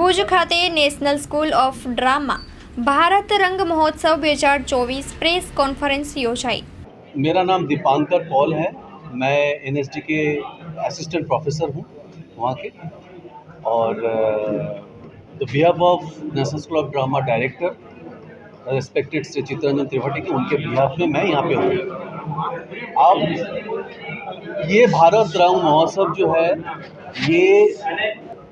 ભુજ ખાતે national school of drama Bharat Rang Mahotsav બે હજાર ચોવીસ પ્રેસ કોન્ફરન્સ યોજાઈ मेरा नाम दीपांकर पॉल है मैं एन के असिस्टेंट प्रोफेसर हूँ वहाँ के और the behalf of national school of drama director respected Shri Chitraranjan Tripathi के उनके बिहाफ में मैं यहाँ पे हूँ अब ये भारत रंग महोत्सव जो है ये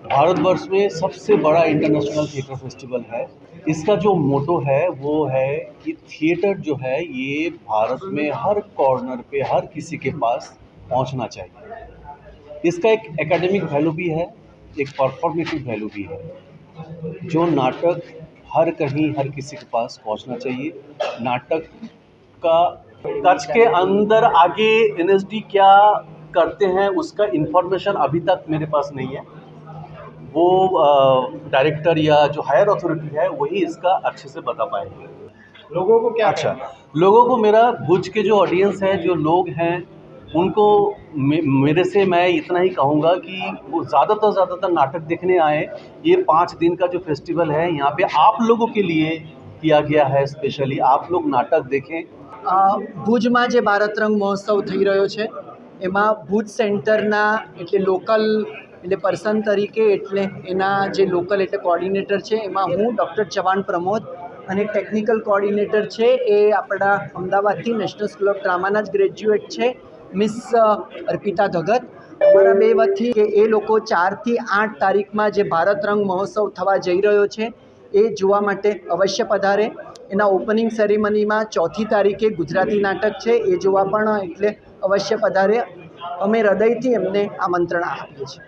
भारतवर्ष में सबसे बड़ा इंटरनेशनल थिएटर फेस्टिवल है। इसका जो मोटो है, वो है कि थिएटर जो है, ये भारत में हर कॉर्नर पे, हर किसी के पास पहुँचना चाहिए। इसका एक एकेडमिक वैल्यू भी है, एक परफॉर्मेटिव वैल्यू भी है। जो नाटक हर कहीं, हर किसी के पास पहुँचना चाहिए। नाटक का कच्छ के अंदर आगे एनएसडी क्या करते हैं, उसका इन्फॉर्मेशन अभी तक मेरे पास नहीं है। वो डायरेक्टर या जो हायर अथॉरिटी है वही इसका अच्छे से बता पाएंगे लोगों को क्या अच्छा लोगों को मेरा भुज के जो ऑडियंस है जो लोग हैं उनको मे, मेरे से मैं इतना ही कहूँगा कि वो ज़्यादातर ज़्यादातर नाटक देखने आए ये पाँच दिन का जो फेस्टिवल है यहाँ पे आप लोगों के लिए किया गया है स्पेशली आप लोग नाटक देखें અ, ભુજમાં જે ભારત રંગ મહોત્સવ થઈ રહ્યો છે એમાં ભુજ સેન્ટરના એટલે લોકલ એટલે પર્સન તરીકે એટલે એના જે લોકલ એટલે કોર્ડિનેટર છે, એમાં હું ડૉક્ટર ચવાણ પ્રમોદ અને ટેકનિકલ કોર્ડિનેટર છે એ આપણા અમદાવાદથી નેશનલ સ્કૂલ ઓફ ડ્રામાના જ ગ્રેજ્યુએટ છે મિસ અર્પિતા ધગત. અમારા બે વતી કે એ લોકો ચારથી આઠ તારીખમાં જે ભારત રંગ મહોત્સવ થવા જઈ રહ્યો છે, એ જોવા માટે અવશ્ય પધારે. એના ઓપનિંગ સેરેમનીમાં ચોથી તારીખે ગુજરાતી નાટક છે, એ જોવા પણ એટલે અવશ્ય પધારે. અમે હૃદયથી એમને આમંત્રણ આપીએ છીએ.